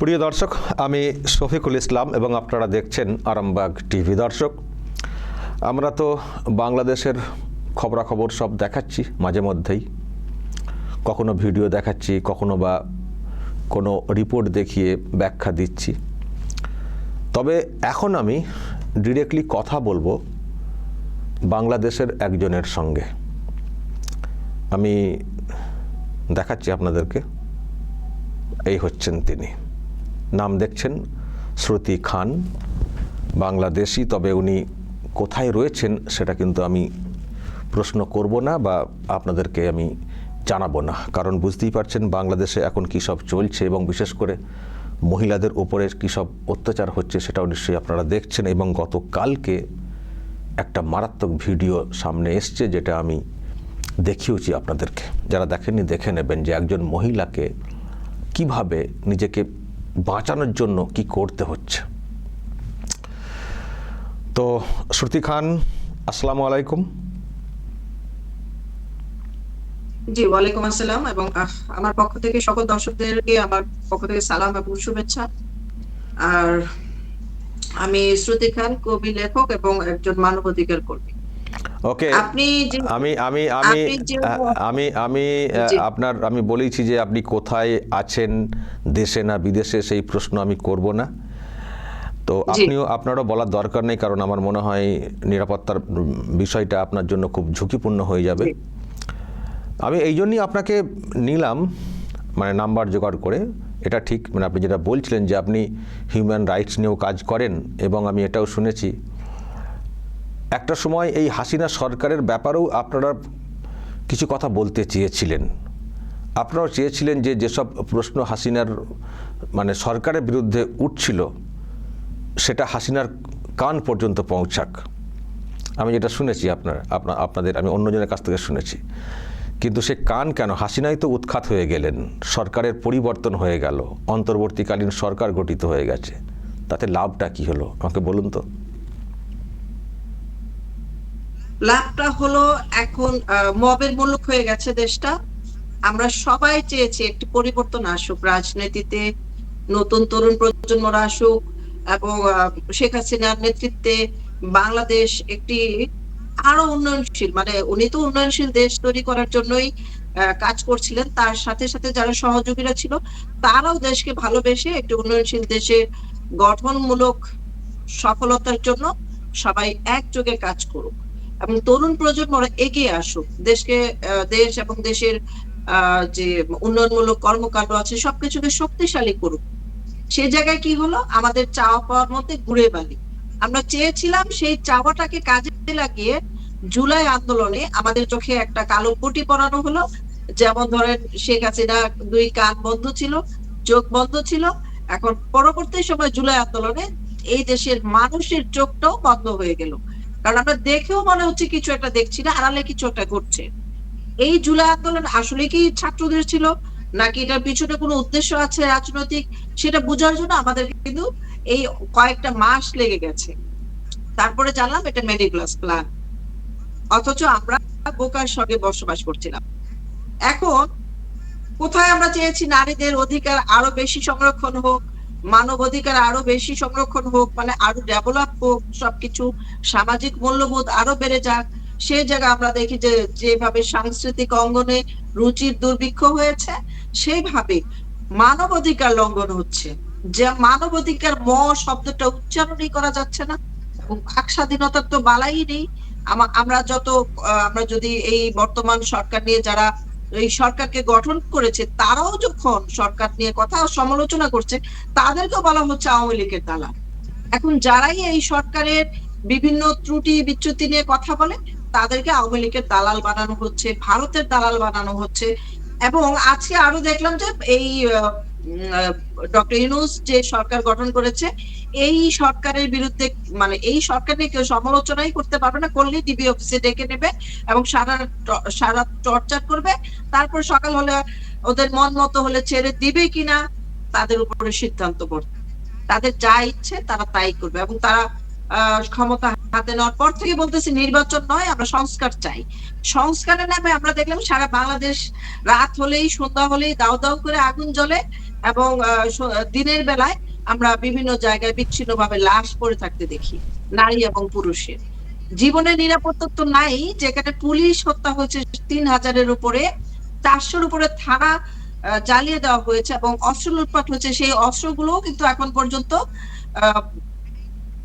প্রিয় দর্শক, আমি শফিকুল ইসলাম এবং আপনারা দেখছেন আরামবাগ টিভি। দর্শক, আমরা তো বাংলাদেশের খবরাখবর সব দেখাচ্ছি মাঝে মধ্যেই। কখনো ভিডিও দেখাচ্ছি, কখনো বা কোনো রিপোর্ট দেখিয়ে ব্যাখ্যা দিচ্ছি। তবে এখন আমি ডিরেক্টলি কথা বলব বাংলাদেশের একজনের সঙ্গে। আমি দেখাচ্ছি আপনাদেরকে, এই হচ্ছেন তিনি। নাম দেখছেন শ্রুতি খান, বাংলাদেশি, তবে উনি কোথায় রয়েছেন সেটা কিন্তু আমি প্রশ্ন করব না বা আপনাদেরকে আমি জানাব না। কারণ বুঝতেই পারছেন বাংলাদেশে এখন কী সব চলছে এবং বিশেষ করে মহিলাদের উপরে কী সব অত্যাচার হচ্ছে সেটাও নিশ্চয়ই আপনারা দেখছেন এবং গতকালকে একটা মারাত্মক ভিডিও সামনে এসছে যেটা আমি দেখিয়েছি আপনাদেরকে। যারা দেখেননি দেখে নেবেন যে একজন মহিলাকে কীভাবে নিজেকে বাঁচানোর জন্য কি করতে হচ্ছে? তো শ্রুতি খান, আসসালামু আলাইকুম। জি, ওয়ালাইকুম আসসালাম এবং আমার পক্ষ থেকে সকল দর্শকদেরকে আমার পক্ষ থেকে সালাম এবং শুভেচ্ছা। আর আমি শ্রুতি খান, কবি, লেখক এবং একজন মানবাধিকার কর্মী। ওকে আপনি আমি আমি আমি আমি আমি আপনার আমি বলেছি যে আপনি কোথায় আছেন দেশে না বিদেশে সেই প্রশ্ন আমি করব না। তো আপনিও আপনারও বলার দরকার নেই কারণ আমার মনে হয় নিরাপত্তার বিষয়টা আপনার জন্য খুব ঝুঁকিপূর্ণ হয়ে যাবে। আমি এই জন্যই আপনাকে নিলাম মানে নাম্বার জোগাড় করে। এটা ঠিক মানে আপনি যেটা বলছিলেন যে আপনি হিউম্যান রাইটস নিয়েও কাজ করেন এবং আমি এটাও শুনেছি। একটা সময় এই হাসিনা সরকারের ব্যাপারেও আপনারা কিছু কথা বলতে চেয়েছিলেন। আপনারাও চেয়েছিলেন যে যেসব প্রশ্ন হাসিনার মানে সরকারের বিরুদ্ধে উঠছিল, সেটা হাসিনার কান পর্যন্ত পৌঁছাক। আমি যেটা শুনেছি আপনার, আপনা- আপনাদের, আমি অন্যজনের কাছ থেকে শুনেছি। কিন্তু সে কান কেন? হাসিনাই তো উৎখাত হয়ে গেলেন, সরকারের পরিবর্তন হয়ে গেল, অন্তর্বর্তীকালীন সরকার গঠিত হয়ে গেছে। তাতে লাভটা কি হলো? আমাকে বলুন তো। লাভটা হলো এখন মবের মুলুক হয়ে গেছে দেশটা। আমরা সবাই চেয়েছি একটি পরিবর্তন আসুক, রাজনীতিতে নতুন তরুণ প্রজন্মরা আসুক এবং শেখ হাসিনার নেতৃত্বে বাংলাদেশ একটি আরও উন্নয়নশীল মানে উনি তো উন্নয়নশীল দেশ তৈরি করার জন্যই কাজ করছিলেন। তার সাথে সাথে যারা সহযোগীরা ছিল, তারাও দেশকে ভালোবেসে একটি উন্নয়নশীল দেশের গঠনমূলক সফলতার জন্য সবাই একযোগে কাজ করুক। এবং তরুণ প্রজন্মরা এগিয়ে আসুক। দেশকে দেশ এবং দেশের যে উন্নয়নমূলক কর্মকাণ্ড আছে, সবকিছুকে শক্তিশালী করুক। সেই জায়গায় কি হলো? আমাদের চাওয়া পাওয়ার মধ্যে ঘুরে বালি। আমরা চেয়েছিলাম সেই চাওয়াটাকে কাজে লাগিয়ে জুলাই আন্দোলনে আমাদের চোখে একটা কালো পটি পরানো হলো। যেমন ধরেন, শেখ হাসিনা দুই কান বন্ধ ছিল, চোখ বন্ধ ছিল। এখন পরবর্তী সময় জুলাই আন্দোলনে এই দেশের মানুষের চোখটাও বন্ধ হয়ে গেল। কারণ আমরা দেখেও মনে হচ্ছে কিছু একটা দেখছি না, আড়ালে কিছু একটা ঘটছে। এই জুলাই আন্দোলন আসলে কি ছাত্রদের ছিল, নাকি এটার পিছনে কোনো উদ্দেশ্য আছে রাজনৈতিক? সেটা বোঝার জন্য আমাদের কিন্তু এই কয়েকটা মাস লেগে গেছে। তারপরে জানলাম এটা মেডিক্লাস প্ল্যান। অথচ আমরা বোকার সঙ্গে বসবাস করছিলাম। এখন কোথায় আমরা চেয়েছি নারীদের অধিকার আরও বেশি সংরক্ষণ হোক মানব অধিকার আরও বেশি সংরক্ষণ হোক মানে আরও ডেভেলপ হোক, সবকিছু সামাজিক মূল্যবোধ আরও বেড়ে যাক, সেই জায়গা আমরা দেখি যে যেভাবে সাংস্কৃতিক অঙ্গনে রুচির দুর্ভিক্ষ হয়েছে সেইভাবে মানব অধিকার লঙ্ঘন হচ্ছে। যে মানব অধিকার ম শব্দটা উচ্চারণই করা যাচ্ছে না, এবং বাক স্বাধীনতার তো বালাই নেই। আমা- আমরা যত আমরা যদি এই বর্তমান সরকার নিয়ে যারা এই সরকারকে গঠন করেছে, তারাও যখন সরকার নিয়ে কথা সমালোচনা করছে তাদেরকে বলা হচ্ছে আওয়ামী লীগের দালাল। এখন যারাই এই সরকারের বিভিন্ন ত্রুটি বিচ্যুতি নিয়ে কথা বলে, তাদেরকে আওয়ামী লীগের দালাল বানানো হচ্ছে, ভারতের দালাল বানানো হচ্ছে। এবং আজকে আরও দেখলাম যে এই ডক্টর ইউনুস যে সরকার গঠন করেছে, এই সরকারের বিরুদ্ধে মানে এই সরকার নিয়ে কেউ সমালোচনাই করতে পারবে না করলে ডিবি অফিসে ডেকে নেবে এবং সারা সারা টর্চার করবে। তারপর সকাল হলে ওদের মন মতো হলে ছেড়ে দিবে কিনা, তাদের উপরে সিদ্ধান্ত পড়বে তাদের যা ইচ্ছে তারা তাই করবে এবং তারা ক্ষমতা হাতে নেওয়ার পর থেকে বলতেছে নির্বাচন নয়, আমরা সংস্কার চাই। সংস্কারের নামে আমরা দেখলাম সারা বাংলাদেশ রাত হলেই, সন্ধ্যা হলেই দাও দাও করে আগুন জ্বলে এবং দিনের বেলায় আমরা বিভিন্ন জায়গায় বিচ্ছিন্নভাবে লাশ পড়ে থাকতে দেখি, নারী এবং পুরুষের। জীবনের নিরাপত্তা তো নাই, যেখানে পুলিশ হত্যা হয়েছে তিন হাজারের উপরে, চারশোর উপরে থানা জ্বালিয়ে দেওয়া হয়েছে এবং অস্ত্র লুটপাট হয়েছে। সেই অস্ত্রগুলো কিন্তু এখন পর্যন্ত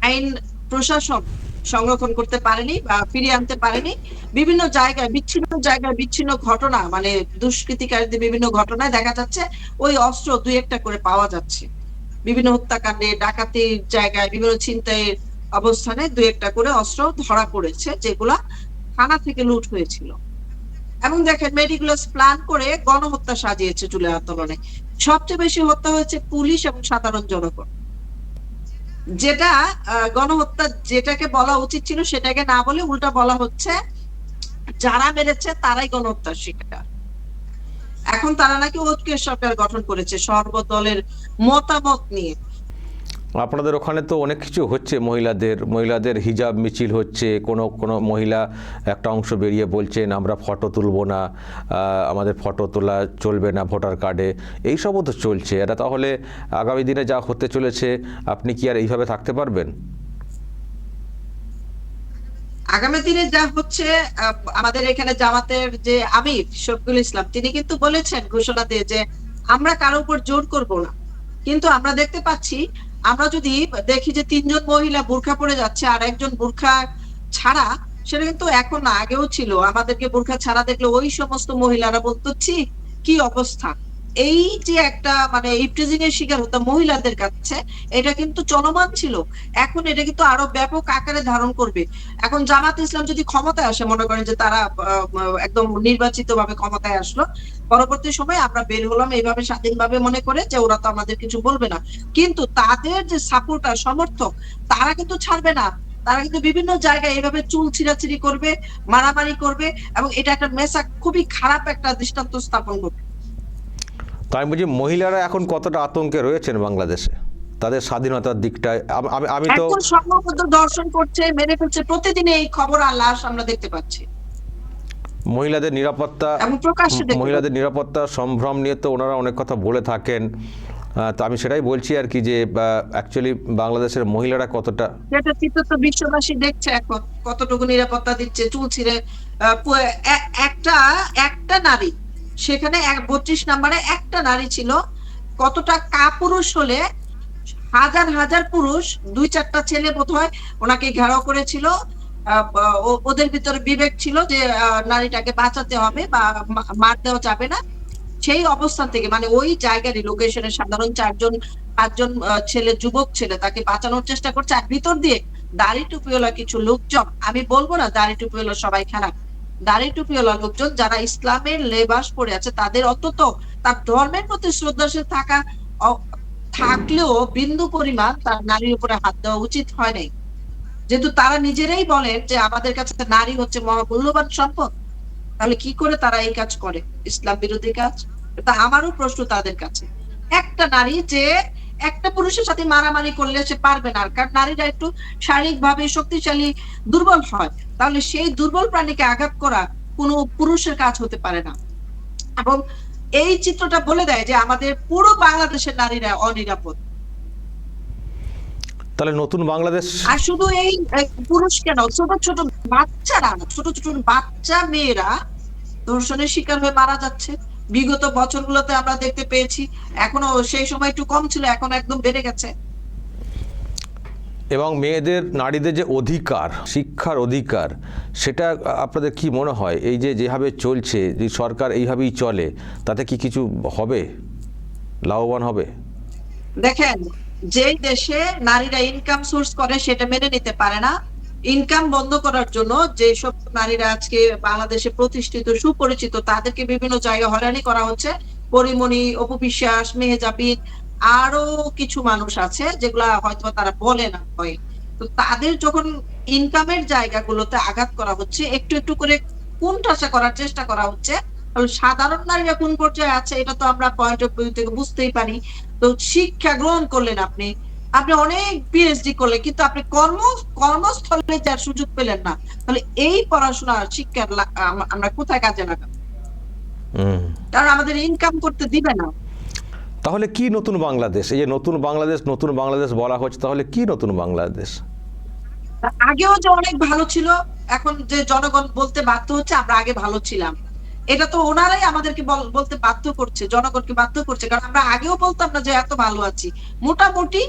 আইন প্রশাসন সংরক্ষণ করতে পারেনি বা ফিরিয়ে আনতে পারেনি। বিভিন্ন জায়গায়, বিচ্ছিন্ন জায়গায় বিচ্ছিন্ন ঘটনা মানে দুষ্কৃতিকারীদের বিভিন্ন ঘটনায় দেখা যাচ্ছে ওই অস্ত্র দুই একটা করে পাওয়া যাচ্ছে। বিভিন্ন হত্যাকাণ্ডে, ডাকাতির জায়গায়, বিভিন্ন ছিনতাইয়ের অবস্থানে দুই একটা করে অস্ত্র ধরা পড়েছে, যেগুলা থানা থেকে লুট হয়েছিল। এবং দেখেন মেডিকুলাস প্ল্যান করে গণহত্যা সাজিয়েছে জুলাই আন্দোলনে। সবচেয়ে বেশি হত্যা হয়েছে পুলিশ এবং সাধারণ জনগণ। যেটা গণহত্যা যেটাকে বলা উচিত ছিল সেটাকে না বলে উল্টা বলা হচ্ছে, যারা মেরেছে তারাই গণহত্যার শিকার। এখন তারা নাকি ঐক্যের সরকার গঠন করেছে সর্বদলের মতামত নিয়ে। আপনাদের ওখানে তো অনেক কিছু হচ্ছে, মহিলাদের মহিলাদের হিজাব মিছিল হচ্ছে, কোনো কোনো মহিলা একটা অংশ বেরিয়ে বলছেন, আমরা ফটো তুলবো না আমাদের ফটো তোলা চলবে না ভোটার কার্ডে। এইসবও তো চলছে। এটা তাহলে আগামী দিনে যা হতে চলেছে, আপনি কি আর এইভাবে থাকতে পারবেন? আগামী দিনে যা হচ্ছে আমাদের এখানে জামাতের যে আমির শফিকুল ইসলাম, তিনি কিন্তু বলেছেন, ঘোষণা দিয়ে যে আমরা কারও উপর জোর করব না। কিন্তু আমরা দেখতে পাচ্ছি আমরা যদি দেখি যে তিনজন মহিলা বোরখা পরে যাচ্ছে আর একজন বোরখা ছাড়া সেটা কিন্তু এখন আগেও ছিল। আমাদেরকে বোরখা ছাড়া দেখলে ওই সমস্ত মহিলারা বলতো "ছি, কি অবস্থা? এই যে একটা মানে ইপটিজিং এর শিকার হতো মহিলাদের কাছে, এটা কিন্তু চলমান ছিল। এখন এটা কিন্তু আরও ব্যাপক আকারে ধারণ করবে। এখন জামাত ইসলাম যদি ক্ষমতায় আসে, মনে করেন যে তারা একদম নির্বাচিত ভাবে ক্ষমতায় আসলো, পরবর্তী সময় আমরা বের হলাম এইভাবে স্বাধীনভাবে মনে করে যে ওরা তো আমাদের কিছু বলবে না। কিন্তু তাদের যে সাপোর্টার সমর্থক, তারা কিন্তু ছাড়বে না। তারা কিন্তু বিভিন্ন জায়গায় এইভাবে চুল ছিঁড়াছিড়ি করবে, মারামারি করবে এবং এটা একটা মেসা খুবই খারাপ একটা দৃষ্টান্ত স্থাপন করবে। তাই বলছি মহিলারা এখন কতটা আতঙ্কে রয়েছেন বাংলাদেশে? তাদের স্বাধীনতার দিকটায়? আমি আমি তো সম্ভবত দর্শন করছে মেরে ফেলছে প্রতিদিন এই খবর আর লাশ আমরা দেখতে পাচ্ছি। মহিলাদের নিরাপত্তা মহিলাদের নিরাপত্তা সম্ভ্রম নিয়ে তো ওনারা অনেক কথা বলে থাকেন। তো আমি সেটাই বলছি আর কি যে অ্যাকচুয়ালি বাংলাদেশের মহিলারা কতটা যেটা চিত্র তো বিশ্ববাসী দেখছে এখন কতটুকু নিরাপত্তা দিচ্ছে চুল ছিঁড়ে একটা একটা নারী সেখানে বত্রিশ নাম্বারে একটা নারী ছিল। কতটা কাপুরুষ হলে হাজার হাজার পুরুষ, দুই চারটা ছেলে বোধ হয় ওনাকে ঘেরাও করেছিল। ওদের ভিতরে বিবেক ছিল যে নারীটাকে বাঁচাতে হবে বা মার দেওয়া যাবে না। সেই অবস্থান থেকে মানে ওই জায়গারই লোকেশনে সাধারণ চারজন, পাঁচজন ছেলে, যুবক ছেলে তাকে বাঁচানোর চেষ্টা করছে। আর ভিতর দিয়ে দাড়ি টুপিওয়ালা কিছু লোকজন, আমি বলব না দাড়ি টুপিওয়ালা সবাই খারাপ দাড়ি টুপিওয়ালা লোকজন যারা ইসলামের লেবাস পরে আছে, তাদের অন্তত তার ধর্মের প্রতি শ্রদ্ধাশীল থাকা থাকলেও বিন্দু পরিমাণ তার নারীর উপরে হাত দেওয়া উচিত হয় নাই। যেহেতু তারা নিজেরাই বলেন যে আমাদের কাছে নারী হচ্ছে মহামূল্যবান সম্পদ, তাহলে কি করে তারা এই কাজ করে? ইসলাম বিরোধী কাজ? এটা আমারও প্রশ্ন তাদের কাছে। একটা নারী যে একটা পুরুষের সাথে মারামারি করলে সে পারবে না কারণ নারীরা একটু শারীরিক ভাবে শক্তিশালী দুর্বল হয় তাহলে সেই দুর্বল প্রাণীকে আঘাত করা কোনো পুরুষের কাজ হতে পারে না। এবং এই চিত্রটা বলে দেয় যে আমাদের পুরো বাংলাদেশের নারীরা অনিরাপদ। তাহলে নতুন বাংলাদেশ? আর শুধু এই এই পুরুষ কেন? ছোট ছোট বাচ্চারা ছোট ছোট বাচ্চা মেয়েরা ধর্ষণের শিকার হয়ে মারা যাচ্ছে। বিগত বছরগুলোতে আমরা দেখতে পেয়েছি এখনও সেই সময় একটু কম ছিল এখন একদম বেড়ে গেছে। এবং মেয়েদের নারীদের যে অধিকার শিক্ষার অধিকার সেটা আপনাদের কি মনে হয়? এই যে যেভাবে চলছে যে সরকার এইভাবেই চলে তাতে কি কিছু হবে? লাভবান হবে? দেখেন যেই দেশে নারীরা ইনকাম সোর্স করে সেটা মেনে নিতে পারে না। ইনকাম বন্ধ করার জন্য যেসব নারীরা আজকে বাংলাদেশে প্রতিষ্ঠিত, সুপরিচিত, তাদেরকে বিভিন্ন জায়গায় হয়রানি করা হচ্ছে। পরিমণি অপবিশ্বাস মেহেজাবিদ আরও কিছু মানুষ আছে যেগুলা হয়তো তারা বলে না হয়। তো তাদের যখন ইনকামের জায়গাগুলোতে আঘাত করা হচ্ছে, একটু একটু করে কোন ঠাসা করার চেষ্টা করা হচ্ছে? সাধারণ নারীরা কোন পর্যায়ে আছে এটা তো আমরা পয়েন্ট অফ ভিউ থেকে বুঝতেই পারি। তো শিক্ষা গ্রহণ করলেন আপনি আপনি অনেক পিএইচডি করলেন কিন্তু আপনি কর্ম কর্মস্থলে যার সুযোগ পেলেন না তাহলে এই পড়াশোনা আম- আমরা কোথায় কাজে লাগাবো? কারণ আমাদের ইনকাম করতে দিবে না। তাহলে কি নতুন বাংলাদেশ? এই যে নতুন বাংলাদেশ নতুন বাংলাদেশ বলা হচ্ছে তাহলে কি নতুন বাংলাদেশ? আগেও যে অনেক ভালো ছিল এখন যে জনগণ বলতে বাধ্য হচ্ছে আমরা আগে ভালো ছিলাম। এটা তো ওনারাই আমাদেরকে বল- বলতে বাধ্য করছে জনগণকে বাধ্য করছে কারণ আমরা আগেও বলতাম না যে এত ভালো আছি। মোটামুটি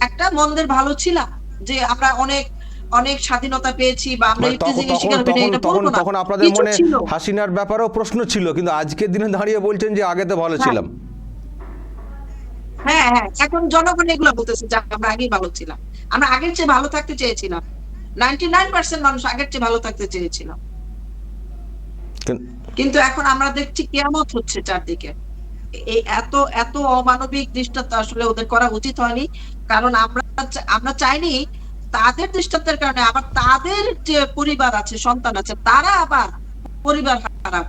একটা মন্দের ভালো ছিলাম যে আমরা অনেক অনেক স্বাধীনতা পেয়েছি বা আমরা মানে তখন আপনাদের মনে হাসিনার ব্যাপারেও প্রশ্ন ছিল কিন্তু আজকের দিনে দাঁড়িয়ে বলছেন যে আগে তো ভালো হ্যাঁ। ছিলাম। হ্যাঁ হ্যাঁ এখন জনগণ এগুলো বলতেছে যে আমরা আগেই ভালো ছিলাম। আমরা আগের চেয়ে ভালো থাকতে চেয়েছিলাম। নাইনটি নাইন পার্সেন্ট মানুষ আগের চেয়ে ভালো থাকতে চেয়েছিলাম কিন্তু এখন আমরা দেখছি কেয়ামত হচ্ছে চারদিকে। এই এত এত অমানবিক দৃষ্টান্ত আসলে ওদের করা উচিত হয়নি। কারণ আমরা আমরা চাইনি তাদের দৃষ্টান্তের কারণে আবার তাদের যে পরিবার আছে সন্তান আছে তারা আবার পরিবার হারাক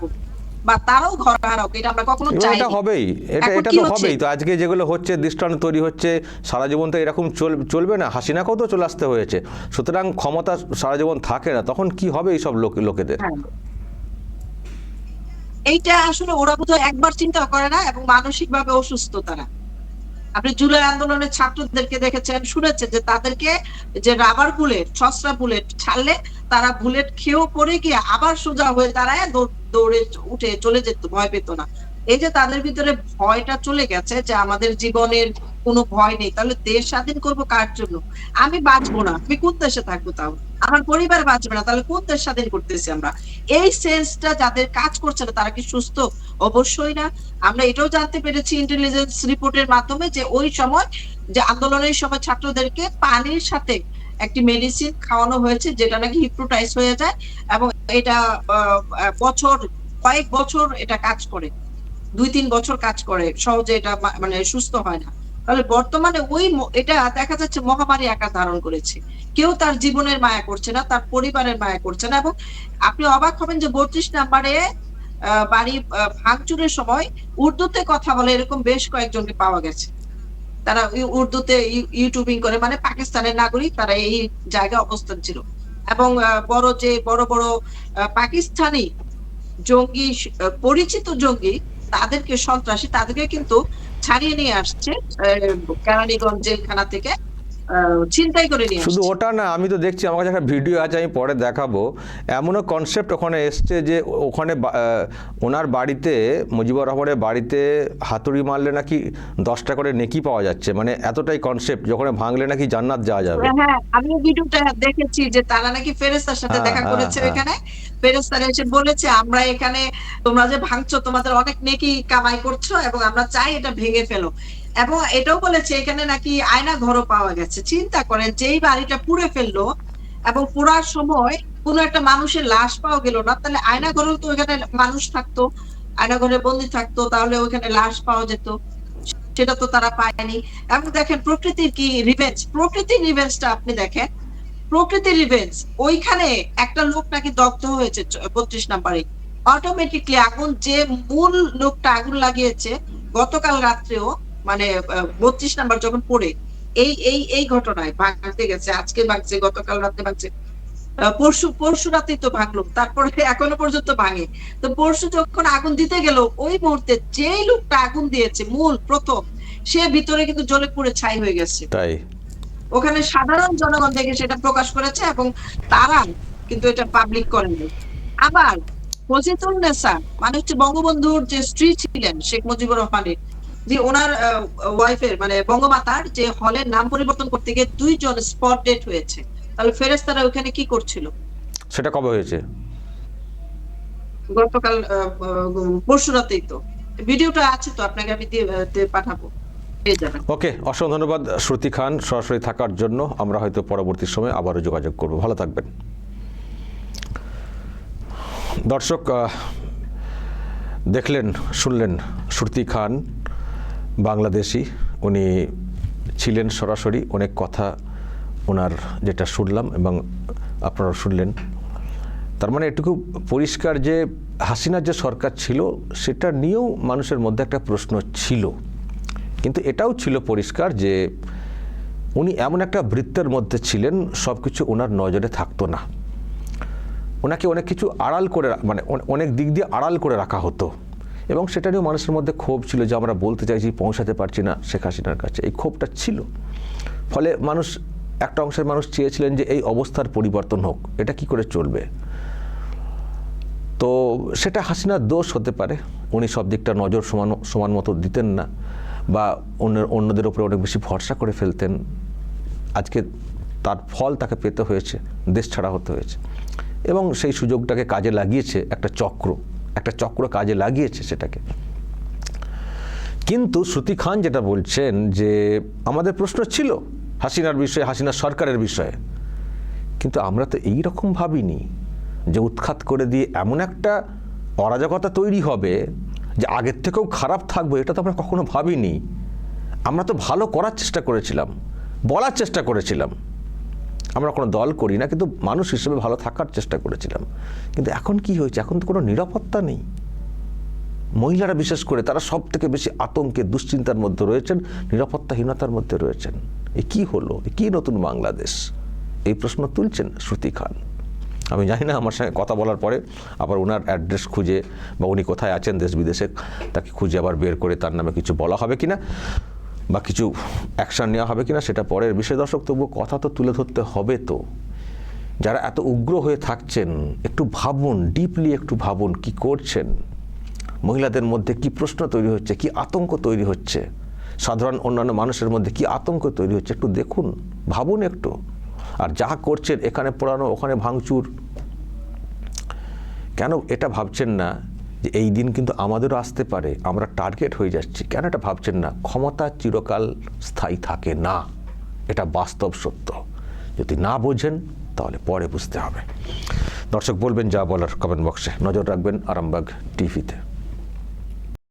বা তারাও ঘর এটা আমরা কখনো চাই এটা হবেই এটা এটা তো হবেই তো আজকে যেগুলো হচ্ছে দৃষ্টান্ত তৈরি হচ্ছে সারা জীবন তো এরকম চলবে না হাসিনাকেও তো চলে আসতে হয়েছে সুতরাং ক্ষমতা সারা জীবন থাকে না তখন কি হবে এইসব লোক লোকেদের? হ্যাঁ। এইটা আসলে ওরা বোধহয় একবার চিন্তা করে না এবং মানসিক ভাবে অসুস্থ তারা। আপনি জুলাই আন্দোলনের ছাত্রদেরকে দেখেছেন, শুনেছেন যে তাদেরকে যে রাবার বুলেট ছসরা বুলেট ছাড়লে তারা বুলেট খেয়েও পড়ে গিয়ে আবার সোজা হয়ে দাঁড়ায় দৌড়ে উঠে চলে যেত, ভয় পেত না। এই যে তাদের ভিতরে ভয়টা চলে গেছে যে আমাদের জীবনের কোনো ভয় নেই, তাহলে দেশ স্বাধীন করব কার জন্য? আমি বাঁচবো না, আমি কোন দেশে থাকব তাও? আমার পরিবার বাঁচবে না, তাহলে কোন দেশ স্বাধীন করতেছি আমরা? এই সেন্সটা যাদের কাজ করছে না, তারা কি সুস্থ? অবশ্যই না। আমরা এটাও জানতে পেরেছি ইন্টেলিজেন্স রিপোর্টের মাধ্যমে যে ওই সময় যে আন্দোলনের সময় ছাত্রদেরকে পানির সাথে একটি মেডিসিন খাওয়ানো হয়েছে, যেটা নাকি হিপ্রোটাইজ হয়ে যায় এবং এটা বছর, কয়েক বছর এটা কাজ করে। দুই তিন বছর কাজ করে, সহজে এটা মানে সুস্থ হয় না। তাহলে বর্তমানে ওই এটা দেখা যাচ্ছে মহামারী আকার ধারণ করেছে। কেউ তার জীবনের মায়া করছে না, তার পরিবারের মায়া করছে না এবং আপনি অবাক হবেন যে বত্রিশ নাম্বারে বাড়ি ভাঙচুরের সময় উর্দুতে কথা বলে এরকম বেশ কয়েকজনকে পাওয়া গেছে। তারা উর্দুতে ইউ- ইউটিউবিং করে মানে পাকিস্তানের নাগরিক, তারা এই জায়গায় অবস্থান ছিল। এবং বড় যে, বড় বড় পাকিস্তানি জঙ্গি পরিচিত জঙ্গি তাদেরকে সন্ত্রাসী তাদেরকে কিন্তু ছাড়িয়ে নিয়ে আসছে কেরানীগঞ্জ জেলখানা থেকে। আহ, ছিনতাই করে নিয়ে শুধু ওটা না আমি তো দেখছি আমার কাছে একটা ভিডিও আছে আমি পরে দেখাবো। এমনও কনসেপ্ট ওখানে এসছে যে ওখানে ওনার বাড়িতে মুজিবুর রহমানের বাড়িতে হাতুড়ি মারলে নাকি দশটা করে নেকি পাওয়া যাচ্ছে। মানে এতটাই কনসেপ্ট যখন ভাঙলে নাকি জান্নাত যাওয়া যাবে। হ্যাঁ আমি ভিডিওটা দেখেছি যে তারা নাকি ফেরেস্তার সাথে হ্যাঁ, দেখা হ্যাঁ, করেছে হ্যাঁ। এখানে। ফেরেস্তারা এসে বলেছে আমরা এখানে তোমরা যে ভাঙছো তোমাদের অনেক নেকি কামাই করছ এবং আমরা চাই এটা ভেঙে ফেলো। এবং এটাও বলেছে, এখানে নাকি আয়না ঘরও পাওয়া গেছে। চিন্তা করেন, যেই বাড়িটা পুড়ে ফেলল এবং পুরার সময় কোনো একটা মানুষের লাশ পাওয়া গেল না, তাহলে আয়না ঘরেও তো এখানে মানুষ থাকতো, আয়না ঘরে বন্দি থাকতো, তাহলে ওখানে লাশ পাওয়া যেত। সেটা তো তারা পায়নি। এবং দেখেন, প্রকৃতির কি রিভেঞ্জ প্রকৃতির রিভেঞ্জটা আপনি দেখেন, প্রকৃতির রিভেঞ্জ ওইখানে একটা লোক নাকি দগ্ধ হয়েছে বত্রিশ নাম্বারে। অটোমেটিকলি আগুন, যে মূল লোকটা আগুন লাগিয়েছে, গতকাল রাত্রেও মানে বত্রিশ নাম্বার যখন পড়ে এই এই এই ঘটনায় ভাঙতে গেছে আজকে ভাঙছে গতকাল রাতে ভাঙছে পরশু পরশু রাতেই তো ভাঙলো তারপরে এখনও পর্যন্ত ভাঙে। তো পরশু যখন আগুন দিতে গেল ওই মুহূর্তে যেই লোকটা আগুন দিয়েছে মূল প্রথম সে ভিতরে কিন্তু জলে পুড়ে ছাই হয়ে গেছে। তাই? ওখানে সাধারণ জনগণ দেখে সেটা প্রকাশ করেছে এবং তারা কিন্তু এটা পাবলিক করেনি। আবার ফজিতুল নেসা মানে হচ্ছে বঙ্গবন্ধুর যে স্ত্রী ছিলেন শেখ মুজিবুর রহমানের যে ওনার ওয়াইফের মানে বঙ্গমাতার যে হলের নাম পরিবর্তন করতে গিয়ে দুইজন স্পট ডেট হয়েছে। তাহলে ফেরেস্তারা ওখানে কি করছিল? সেটা কবে হয়েছে? গতকাল পরশু রাতেই তো। ভিডিওটা আছে তো আপনাকে আমি দিয়ে পাঠাবো। ওকে অসংখ্য ধন্যবাদ শ্রুতি খান। সরাসরি থাকার জন্য আমরা হয়তো পরবর্তী সময় আবারও যোগাযোগ করব। ভালো থাকবেন। দর্শক দেখলেন শুনলেন শ্রুতি খান। বাংলাদেশি, উনি ছিলেন সরাসরি, অনেক কথা ওনার যেটা শুনলাম এবং আপনারা শুনলেন। তার মানে এটুকু পরিষ্কার যে হাসিনার যে সরকার ছিল, সেটা নিয়েও মানুষের মধ্যে একটা প্রশ্ন ছিল। কিন্তু এটাও ছিল পরিষ্কার যে উনি এমন একটা বৃত্তের মধ্যে ছিলেন সব কিছু ওনার নজরে থাকতো না। ওনাকে অনেক কিছু আড়াল করে মানে অনেক দিক দিয়ে আড়াল করে রাখা হতো। এবং সেটা নিয়েও মানুষের মধ্যে ক্ষোভ ছিল যে আমরা বলতে চাইছি পৌঁছাতে পারছি না শেখ হাসিনার কাছে। এই ক্ষোভটা ছিল। ফলে মানুষ, একটা অংশের মানুষ চেয়েছিলেন যে এই অবস্থার পরিবর্তন হোক। এটা কি করে চলবে? তো সেটা হাসিনার দোষ হতে পারে। উনি সব দিকটা নজর সমান সমান মতো দিতেন না বা অন্য অন্যদের উপরে অনেক বেশি ভরসা করে ফেলতেন। আজকে তার ফল তাকে পেতে হয়েছে, দেশ ছাড়া হতে হয়েছে। এবং সেই সুযোগটাকে কাজে লাগিয়েছে একটা চক্র। একটা চক্র কাজে লাগিয়েছে সেটাকে। কিন্তু শ্রুতি খান যেটা বলছেন যে, আমাদের প্রশ্ন ছিল হাসিনার বিষয়ে হাসিনার সরকারের বিষয়ে। কিন্তু আমরা তো এই রকম ভাবিনি যে উৎখাত করে দিয়ে এমন একটা অরাজকতা তৈরি হবে যে আগের থেকেও খারাপ থাকবে, এটা তো আমরা কখনো ভাবিনি। আমরা তো ভালো করার চেষ্টা করেছিলাম, বলার চেষ্টা করেছিলাম। আমরা কোনো দল করি না, কিন্তু মানুষ হিসেবে ভালো থাকার চেষ্টা করেছিলাম। কিন্তু এখন কি হয়েছে? এখন তো কোনো নিরাপত্তা নেই। মহিলারা বিশেষ করে, তারা সব থেকে বেশি আতঙ্কে, দুশ্চিন্তার মধ্যে রয়েছেন, নিরাপত্তাহীনতার মধ্যে রয়েছেন। এ কি হলো? এ কী নতুন বাংলাদেশ? এই প্রশ্ন তুলছেন শ্রুতি খান। আমি জানি না, আমার সঙ্গে কথা বলার পরে আবার ওনার অ্যাড্রেস খুঁজে বা উনি কোথায় আছেন দেশ বিদেশে, তাকে খুঁজে আবার বের করে তার নামে কিছু বলা হবে কিনা। বা কিছু অ্যাকশন নেওয়া হবে কিনা সেটা পরের বিষয়। দর্শক, তবুও কথা তো তুলে ধরতে হবে তো। যারা এত উগ্র হয়ে থাকছেন, একটু ভাবুন ডিপলি একটু ভাবুন কি করছেন। মহিলাদের মধ্যে কি প্রশ্ন তৈরি হচ্ছে, কি আতঙ্ক তৈরি হচ্ছে? সাধারণ অন্যান্য মানুষের মধ্যে কি আতঙ্ক তৈরি হচ্ছে? একটু দেখুন, ভাবুন একটু। আর যা করছেন, এখানে পোড়ানো, ওখানে ভাঙচুর, কেন এটা ভাবছেন না? যে এই দিন কিন্তু আমাদেরও আসতে পারে। আমরা টার্গেট হয়ে যাচ্ছি। কেন এটা ভাবছেন না? ক্ষমতা চিরকাল স্থায়ী থাকে না। এটা বাস্তব সত্য। যদি না বোঝেন, তাহলে পরে বুঝতে হবে। দর্শক, বলবেন যা বলার কমেন্ট বক্সে। নজর রাখবেন আরামবাগ টিভিতে।